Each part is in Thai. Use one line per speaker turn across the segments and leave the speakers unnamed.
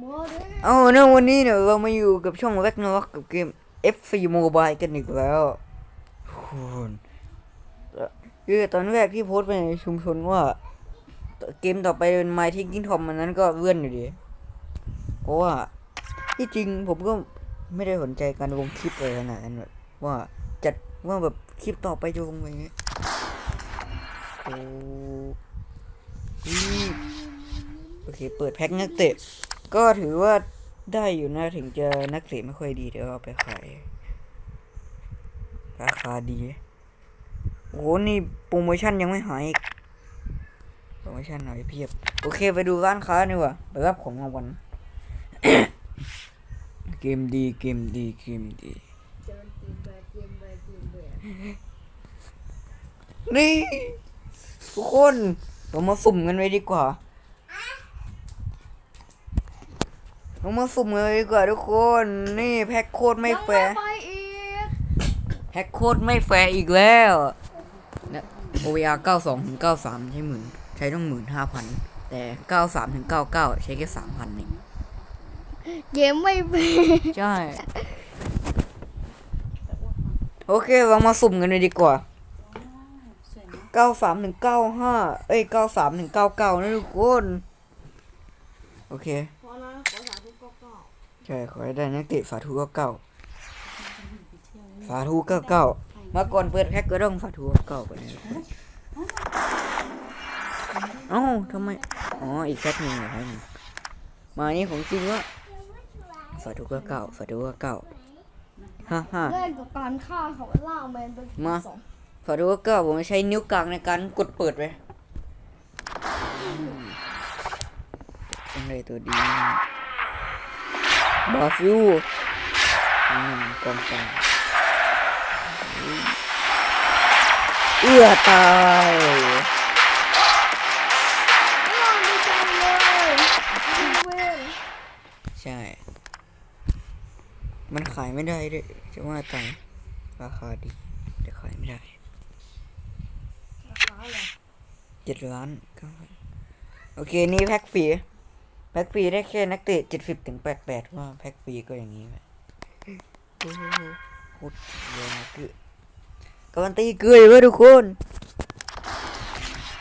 โมดเอา
นะวันนี้เนี่ยเรามาอยู่กับช่องแว็กนล็อกกับเกม FC Mobile กันอีกแล้วคุณคือตอนแรกที่โพสต์ไปในชุมชนว่า เกมต่อไปเป็น My Taking Tom มันนั้นก็เลื่อนอยู่ดี เพราะว่า ที่จริงผมก็ไม่ได้สนใจการลงคลิปเลยขนาดนั้นแบบว่าจัดว่าแบบคลิปต่อไปจะลงอะไรเงี้ยโอ้โอเค เปิดแพ็คนักเตะ ก็ถือว่าได้อยู่นะถึงจะนักเตะไม่ค่อยดีเดี๋ยวเอาไปขายราคาดีโอ้โหนี่โปรโมชั่นยังไม่หายอีกโปรโมชั่นหน่อยเพียบ โอเคไปดูร้านค้าดีกว่าไปรับของรางวัลเกมดีเกมดีเกมดีนี่ทุกคนเรามาสุ่มกันไว้ดีกว่า เรามาสุ่มกันเลยดีกว่าทุกคน นี่แพ็คโคตรไม่แฟร์
ยังไปอีก
แพ็คโคตรไม่แฟร์อีกแล้วนะ OVR 92ถึง93ใช้หมื่นใช้ต้องหมื่นห้าพันแต่93ถึง99ใช้แค่3,000เอง
เกมไม่เป็น
ใช่ โอเคเรามาสุ่มกันเลยดีกว่า93ถึง95เอ้ย93ถึง99นะทุกคน โอเค
พอนะขอสาธุก็ก็
ใช่ขอให้ได้นักเตะสาธุเก้าเก้าสาธุเก้าเก้ามาก่อนเปิดแพ็กก็ต้องสาธุเก้าเก้าไปเลยเอ้าทำไมอ๋ออีกแพ็กหนึ่งเหรอแพ็กหนึ่งมานี่ของจริงวะสาธุเก้าเก้าสาธุเก้าเก้าฮ่าฮ่า
เล่นกับการฆ่าเขาล่าแมนเป็น
มา
สอง
สาธุเก้าเก้าผมใช้นิ้วกลางในการกดเปิดไปต้องได้ตัวดี บาฟิวอืมกองกลางเอื้อตาย
อ้าวดีใจเลยเว้ย
ใช่ มันขายไม่ได้ด้วยจะว่าตายราคาดีแต่ขายไม่ได้
ราคาเหร
เจ็ดล้านก้าพันโอเค นี่แพ็กฟรี พ็กฟรีได้แค่นักเตะเจ็ดสิบถึงแปดแปดว่าแพ็กฟรีก็อย่างนี้แหละโอ้โหโคตรเยอะนะคือการันตีเกลืออยู่เว้ยทุกคน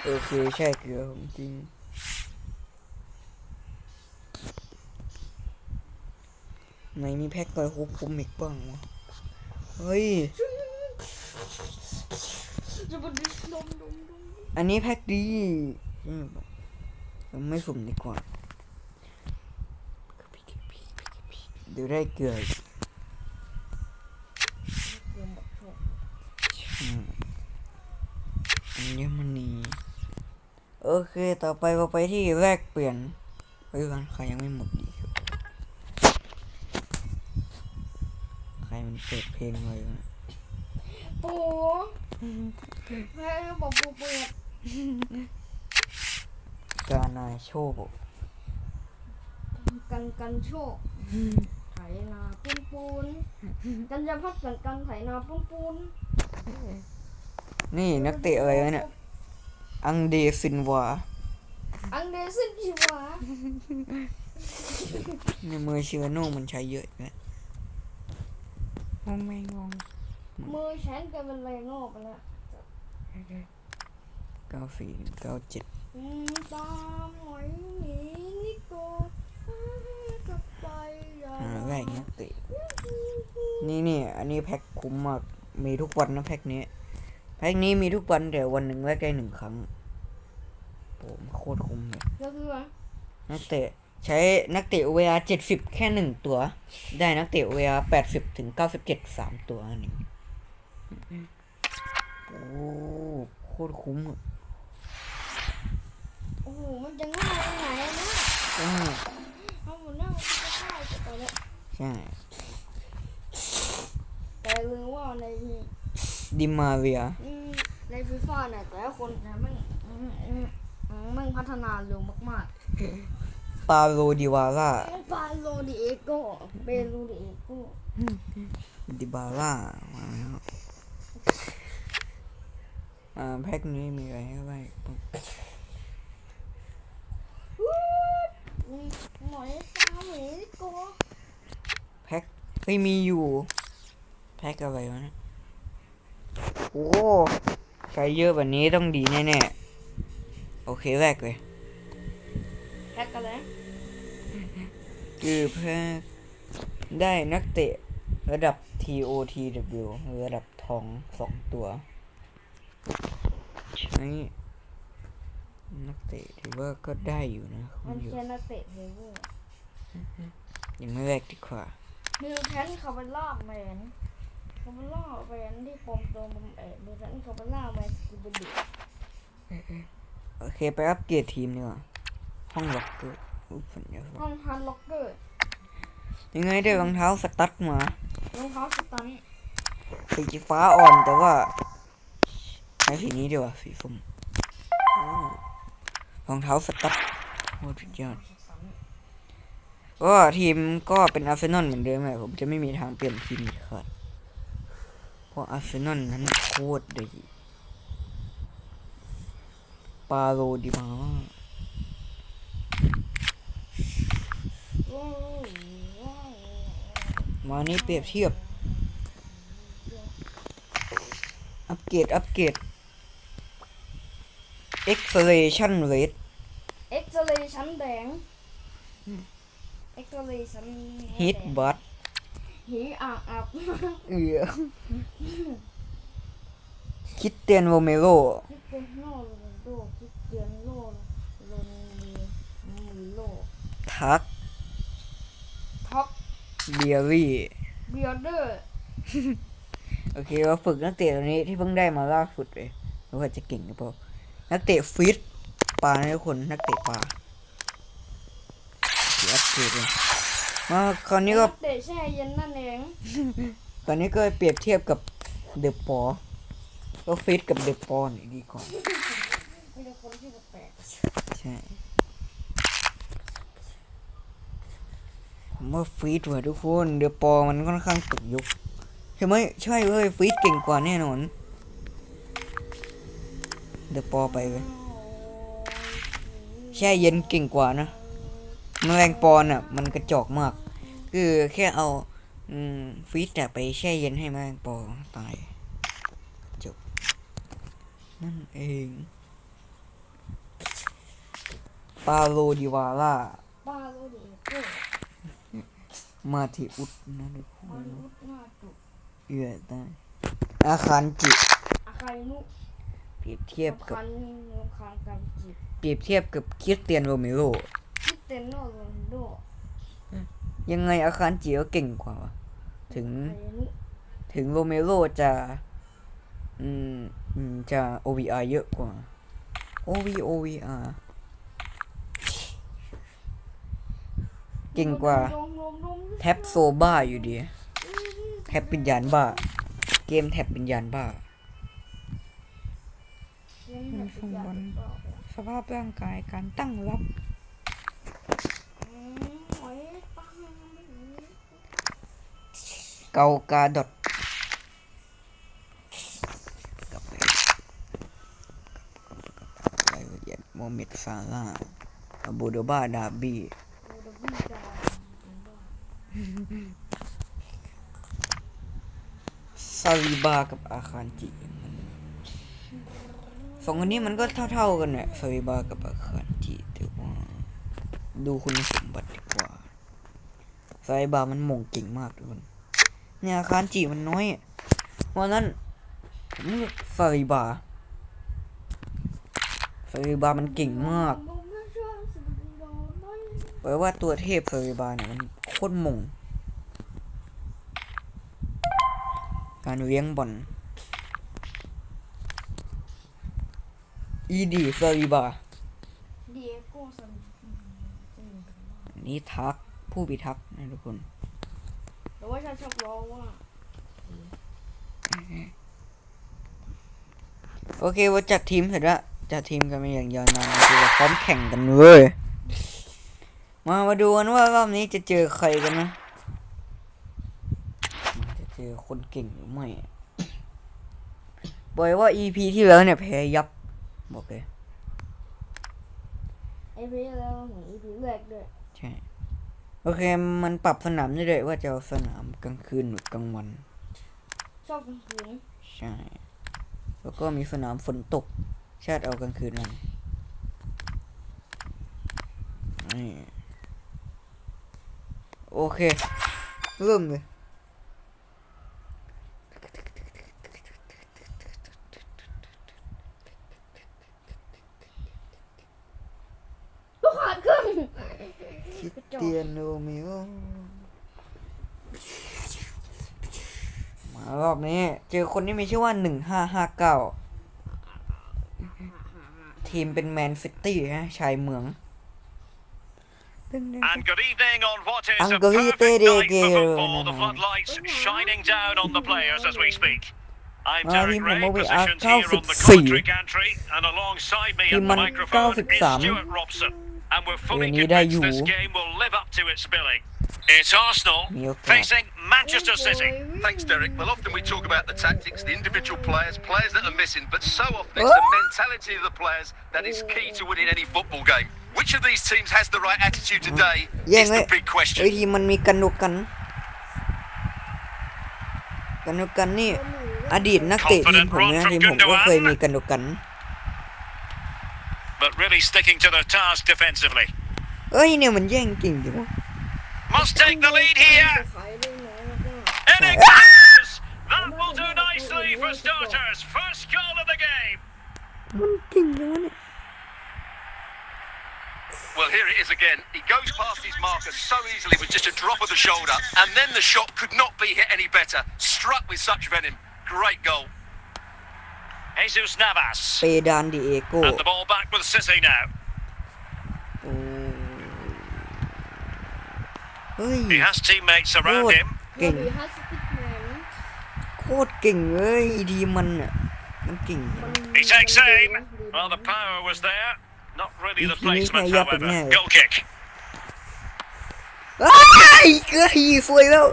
โอเคใช่เกลือของจริงไหนมีแพ็กกอยคุบคุมอีกบ้างวะเฮ้ย
จะมาดิดมดมดม
อันนี้แพ็กดีอืมเราไม่สุ่มดีกว่า เดี๋ยวได้เกลืออีก
เกมบอกโชค
อืมอันนี้มันนี่โอเค ต่อไปเราไปที่แรกเปลี่ยนเฮ้ยร้านค้ายังไม่หมดดีครับใครมันเปิดเพลงไว้วะ
ปูให้บอกปูเปิด
กานาโชว์
กันกันโชค ไถนาปูนปูนกันจะพัดกันกันไถนาปูนปูน
นี่นักเตะอะไรวะเนี่ย อังเดซินวา
อังเดซินชิวะ
ในมือเชื้อโน่มันใช้เยอะไหมงงไม่งง
มือฉันกลายเป็นไรโง่ไปแล้ว
เก้าสี่เก้าเจ็ด
อืมตามหอยหนีนิโกกลับไป อย่า
หาแรกนักเตะนี่นี่อันนี้แพ็คคุ้มมากมีทุกวันนะแพ็คนี้แพ็คนี้มีทุกวันแต่วันหนึ่งแรกได้หนึ่งครั้งผมโคตรคุ้มเลย
ก็คือว่า
นักเตะใช้นักเตะเวลาเจ็ดสิบแค่หนึ่งตัว ได้นักเตะเวลาแปดสิบถึงเก้าสิบเจ็ดสามตัวอันนี้โอ้โคตรคุ้มอะ
โอ้โหมันจะง่ายตรงไหนอะนะ
ใช่
แต่ลืมว่าใน
ดิมาเวีย
อืมในฟีฟ่าเนี่ยแต่ละคนเนี่ยมันอืมอืมอืมมันพัฒนาเร็วมาก
ปาโลดิวาร่า
ๆปาโลดิเอโกเปโลดิเอโก
ดิบาร่ามาแล้วอ่าแพ็คนี้มีอะไรให้บ้าง
อืมหมอยตาม
แพ็คไม่มีอยู่ แพ็คอะไรวะเนะโอ้ใช้เยอะแบบนี้ต้องดีแน่ๆ โอเคแรกเลย
แพ็กกันเลย
คือแพ็คได้นักเตะระดับ TOTW ระดับทองสองตัว ใช้นักเตะถือว่าก็ได้อยู่นะคุ
มั
ณ
น
อยู่
แค่นักเตะเพลเวอร์
ยังไม่แรกดีกว่า
มิวแทนเขาไปล่าแมนเขาไปล่าแมนที่ปลอมตัวเป็นเอ๋มิวแทนเขาไปล่าแมนสกูบิดู
โอเคไปอัปเกรดทีมดีกว่าห้องล็อกเกอร์อุ๊ยฝันเยอะ
ห้องฮันล็อกเกอร์
ยังไงได้รองเท้าสตั๊ดมาร
องเท้าสตัน
สีฟ้าอ่อนแต่ว่าใช้สีนี้ดีกว่าสีส้มโอ้รองเท้าสตั๊ดโคตรสุดยอด
สตัน
ก็ทีมก็เป็นอาร์เซนอลเหมือนเดิมแหละผมจะไม่มีทางเปลี่ยนทีมเด็ดขาดเพราะอาร์เซนอลนั้นโคตรดีปาโลดิมาล่า
ว้าวว้าว
มานี่เปรียบเทียบ อัปเกรด อัปเกรด Acceleration Rate
เอ็กซ์เรย์ชั้นแดง เอ็กซ์เรย์ชั้น
Hit Butt
หีอ่างอับ
เอือคิดเตียนโรเมโร
คิดเป็นโนโรนัลโดคิดเตียนโลโรนีมูโล
ทัก
ท็อป
เบียรี่
เบียร์เดอร์
โอเคเราฝึกนักเตะตัวนี้ที่เพิ่งได้มาล่าสุดเลยไม่ว่าจะเก่งหรือเปล่านักเตะฟิตปลาในทุกคนนักเตะปลา เดี๋ยวอัปเกรดเลยมาคราวนี้ก็
เตะแช่เย็นนั่นเอง
ตอนนี้ก็เปรียบเทียบกับเดอะปอก็ฟิตกับเดอะปอนี่ดีกว่า
มีแต่คนที่แปลก
ใช่ผมว่าฟีดว่ะทุกคนเดอะปอมันค่อนข้างตกยุคเห็นไหมใช่เว้ยฟีดเก่งกว่าแน่นอนเดอะปอไปเลยแช่เย็นเก่งกว่านะ แมลงปอนอะมันกระจอกมาก คือแค่เอาอืมฟีดอะไปแช่เย็นให้แมลงปอตายจบนั่นเองปาโลดิวาล่า
บ้าโลดีเก็
มาทิอุดนะทุกค
มัน
น
รุดหน้าจุก
เอื้อได้อาคารจิ
อาคารนุ
เปรียบเทียบกับ
คันรำคาญกันจิต
เปรียบเทียบกับคริสเตียนโรเมโร
คิดเต็นโนโรนัลโด
ยังไงอาคารจิก็เก่งกว่าวะถึง
อาคารนุ
ถึงโรเมโรจะ อืมอืมจะ OVR เยอะกว่า OV OVR เก่งกว่า
ลมลมลม
แท็บโซบ้าอยู่ดี แท็บเป็นยานบ้า เกมแท็บเป็นยานบ้า
เล่นแบบประหยัดเปล่า
สภาพร่างกายการตั้งรับ เกากาดอทกลับไปรายละเอียดโมเมดซาร่าอาบูโดบาดาบี้ซาลิบากับอาคารจิสองคนนี้มันก็เท่าๆกันแหละซาลิบากับอาคารจิแต่ว่าดูคุณสมบัติดีกว่าซาลิบามันม่งเก่งมากทุกคน เนี่ยอาคารจิมันน้อยอะวันนั้นผมเลือกซาลิบาซาลิบามันเก่งมาก
ลมไม่ชอบสุดยอดเลย
แปลว่าตัวเทพซาลิบาเนี่ยมันโคตรหม่งการเลี้ยงบอลอีดีซาลิบา
เดียโก้สันอืม
นี่ทักษ์ผู้พิทักษ์นะทุกคน
แต่ว่าฉันชอบร้องว่า
โอเคว่าจัดทีมเสร็จแล้วจัดทีมกันมาอย่างยาวนานคือพร้อมแข่งกันเลยมามาดูกันว่ารอบนี้จะเจอใครกันนะมจะเจอคนเก่งหรือไม่บอกเลยว่า EP ที่แล้วเนี่ยแพ้ยับบอกเลย
ไอพีแล้วหนูอีพีแรกด้วย
โอเค มันปรับสนามได้เลยว่าจะเอาสนามกลางคืนหรือกลางวัน
ชอบกลางคืน
ใช่ แล้วก็มีสนามฝนตก ชาติเอากลางคืนมันนี่โอเค เริ่มเลย
ลูกขาดครึ่ง
คริสเตียโนเมโอมารอบนี้ เจอคนที่มีชื่อว่าหนึ่งห้าห้าเก้าทีมเป็นแมนซิตี้ฮะชายเมือง
And good evening on what is a
Angelite
perfect
de
night for
Guerrero.
football. The floodlights shining down on the players as we speak. I'm
Ah,
Derek
team
Ray,
Moby
positioned
Arc
here on the
94.
commentary gantry, and alongside me
Team
at the
Man
microphone is
93.
Stuart Robson. And we're fully
Eni da
convinced this
ju.
game will live up to its billing. It's Arsenal
Mio Clark.
facing Manchester City.
Thanks, Derek. Well, often we talk about the tactics, the individual players, players that are missing, but so often it's the mentality of the players that is key to winning any football game. Which of these teams has the right attitude today
แย่ง
is
ไว้
the big
เฮ้ย
question.
ทีมมันมีกันโดกัน กันโดกันนี่ อดีตนักเตะทีมผมนะทีมผมก็เคยมีกันโดกัน
But really sticking to their task defensively.
เอ้ยเนี่ยมันแย่งเก่งจังวะ
Must take the lead here.
ขายได้น้อยแล้วก็
In it goes! That will do nicely for starters. First goal of the game.
มันเก่งจังวะเนี่ย
Well, here it is again. He goes past his marker so easily with just a drop of the shoulder, and then the shot could not be hit any better. Struck with such venom. Great goal.
Jesus Navas.
เปดานดิเอโก้
And the ball back with City now.
โอ้เฮ้ย
He has teammates around
Good.
him.
เก่ง
โรบีฮัสติกแมน
โคตรเก่งเลยทีมมันอะมันเก่ง
มัน
He takes aim. Well, the power was there. Not really the
He- he needs
placement,
to yap it
however.
now.
Goal kick.
อ้ายเกือบสวยแล้ว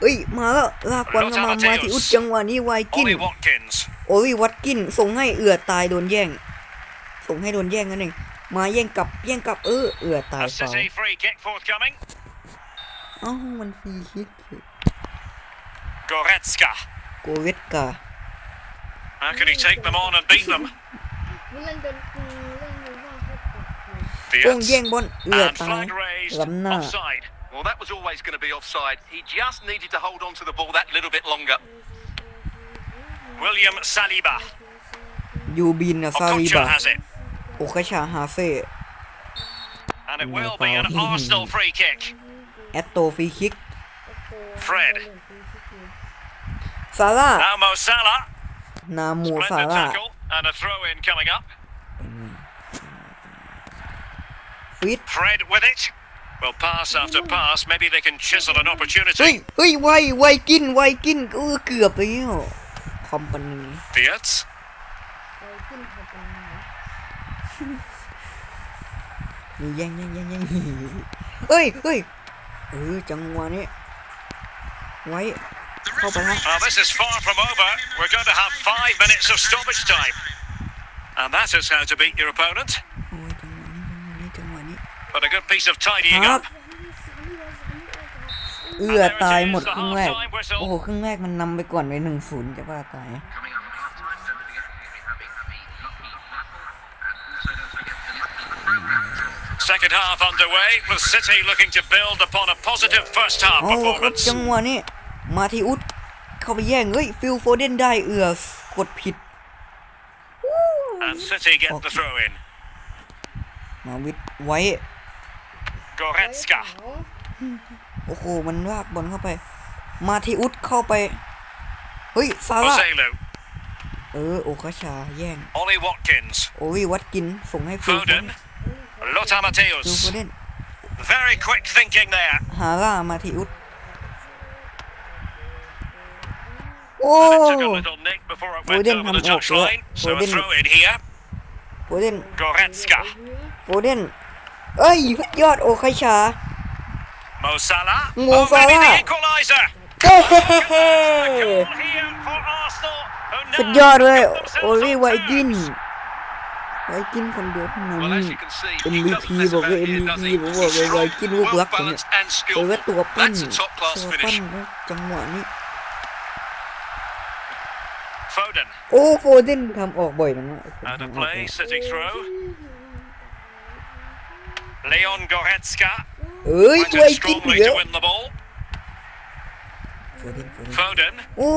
เอ้ยมาแล้วลากบอลเข้ามามาที่อุดจังหวะนี้ไวกิน
Ollie Watkins.
โอลิวัตกินส่งให้เอือตายโดนแย่ง ส่งให้โดนแย่งนั่นเองมาแย่งกลับแย่งกลับเออเอือตาย
A
ฟาว
City free kick forthcoming.
เอ้ามันฟรีคิก
Goretzka.
โกเวตกา
How can he take them on and beat them?
มันเล่นจนกูเล่นอยู่ว่าเขากลับมา
โป้ง
Fiat.
แย่งบอลเอือ
And
ตาย
flag raised.
ล้ำหน้า
Offside.
Well, that was always going to be offside. He just needed to hold on to the ball that little bit longer.
William Saliba.
ยูบินอะซาลี
Okocha
บา
has it.
โอคาชาฮาเซ่
And it
No
will be an
foul.
Arsenal free kick.
แอตโตฟรีคิก
Fred.
ซาร่า
Now Mo Salah.
นาโมซา
Splendid
ร่า
tackle. And a throw in coming up.
ฟิต
Fred with it. Well, pass after pass. Maybe they can chisel an
เฮ้ย
opportunity.
เฮ้ยไวไวกินไวกินเออเกือบไปแล้ว คอมพานี
Fiat.
ไปขึ้นเขาไปไหน
นี่แย่งแย่งแย่งแย่งเฮ้ยเฮ้ยเออ จังหวะนี้ ไว้ เข้าไปฮะ
Well, this is far from over. We're going to have five minutes of stoppage time. And that is how to beat your opponent.
โอ้ยจังหวะนี้ จังหวะนี้
But a good piece of tidying
ครับ
up.
เอื้อตายหมดครึ่งแรก โอ้โหครึ่งแรกมันนำไปก่อนไปหนึ่งศูนย์จะว่าตาย
Second half underway, with City looking to build upon a positive first half
โอ้ครับ
performance.
จังหวะนี้มาที่อุดเข้าไปแย่งเฮ้ยฟิลโฟเดนได้เอื้อกดผิด
And City get the throw in.
มาวิทไว้
Goretzka.
โอ้โห มันลากบอลเข้าไป มาที่อุดเข้าไป เฮ้ยซาร่า
Joselu.
เออ โอคาชาแย่ง
Ollie Watkins.
โอ้ยวัดกินส่งให้ฟิลโฟเด
Foden.
น
Lothar
ฟิลโฟ
Matthäus.
เดน
Very quick thinking there.
ฮาร่ามาที่อุดโอ้
And it took a little nick before it went
Foden
over the
come off,
touchline.
yeah.
So a
Foden.
throw in here.
โฟเดน
Goretzka.
โฟเดนเอ้ยยอดโอคาชา
Mo Salah.
Mo
oh, maybe
Salah.
the equaliser.
เฮ้
Goal here for Arsenal. who
สุด
now
ยอดเลย
get themselves
โอลิ
on
ไวกิน
terms.
ไว้กินคนเดียวเท่านั้น
Well, as you can see, he
MVP
doesn't mess
บอกเลย
about here, does
MVP
he?
บอกว่า
He's
ไว้
strong,
กินลูกรัก
well
เนี่ย
balanced and
เออว่า
skillful.
ตัวปั้น
That's a top
ตั
class
วปั้น
finish.
นะจังหวะนี้
Foden.
โอ้โฟเดนทำออกบ่อยนะ
Out of play, City throw. Leon Goretzka
เอ้ย
went
ตัว
in
ไอ้กิน
strongly
เย
to
อะ
win the ball.
โฟเดนโฟเดน
Foden.
โอ้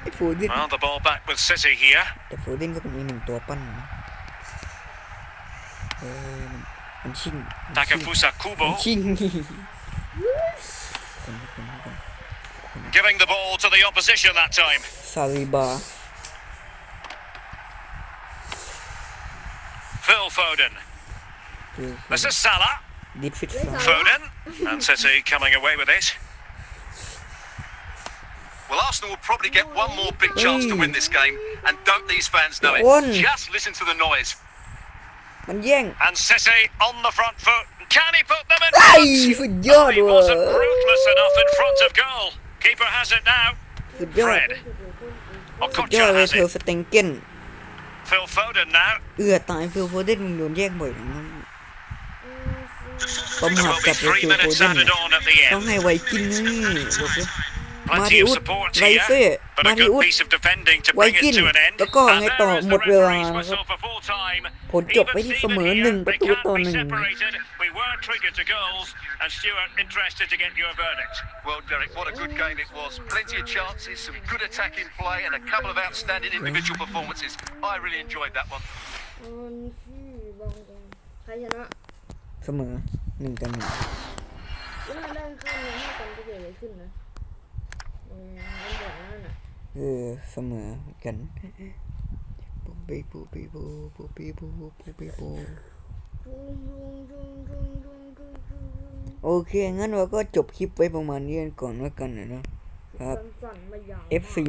ไอ้โฟเดน
Well, the ball back with City here.
แต่โฟเดนก็เป็นอีกหนึ่งตัวปั้นนะเออมันมันชิงมันชิง
Takafusa
มัน
Kubo
ชิง
giving the ball to the opposition that time.
ซาลิบา
Phil Foden. This is Salah.
ดิดฟิตซา
Foden. And City coming away with it.
Well, Arsenal will probably get one more big chance to win this game, and don't these fans know it?
One.
Just listen to the noise.
มันแย่ง
And City on the front foot. Can he put them in
ไอ้
front?
สุดยอด
He
ว่ะ
wasn't ruthless enough in front of goal. Keeper has it now.
สุดยอด
Fred.
สุดยอด
Okocha
เลย
has
เธอ
it.
สเต็งเกน
Phil Foden now.
เอื้อตายฟิลโฟเดนมึงโดนแย่งบ่อยนะ ประ
There
มาท
will
กั
be
บฟิล
three
โฟ
minutes
เดน
added on at the
ต้อง
end.
ให้ไวกินนี่บอกเลย มาดิ
Plenty of
อุด
support
ไรเซ่
here, but
มา
a
ดิ
good
อุด
piece of defending to
ไว
bring
กิน
it to an end.
แล้วก็
And
ไงต่อ
there is
หม
the
ดเวลา
referee's
นะครับ
whistle for full time.
ผลจบไปที่เสมอ
Even
หนึ่ง
Steven
ประตู
here,
ต่อ
they
หนึ่ง
can't be separated. We were triggered to goals, and Stuart interested to get your verdict.
Well, Derek, what a good game it was. Plenty of chances, some good attacking play, and a couple of outstanding individual performances. I really enjoyed that one.
เสมอหนึ่งต่อหนึ่ง
แล้วถ้าได้ข้ามยังให้กันจะเกิดอะไรขึ้นนะเออมันบอกนั่นน่ะ
เออเสมอเหมือนกันปูปีปูปีปูปูปีปูปูปีปู
จุงจุงจุงจุงจุงจุงจุง
โอเค งั้นเราก็จบคลิปไว้ประมาณนี้กันก่อนแล้วกันนะเนาะครับ
สั่นๆมาอย่าง
FC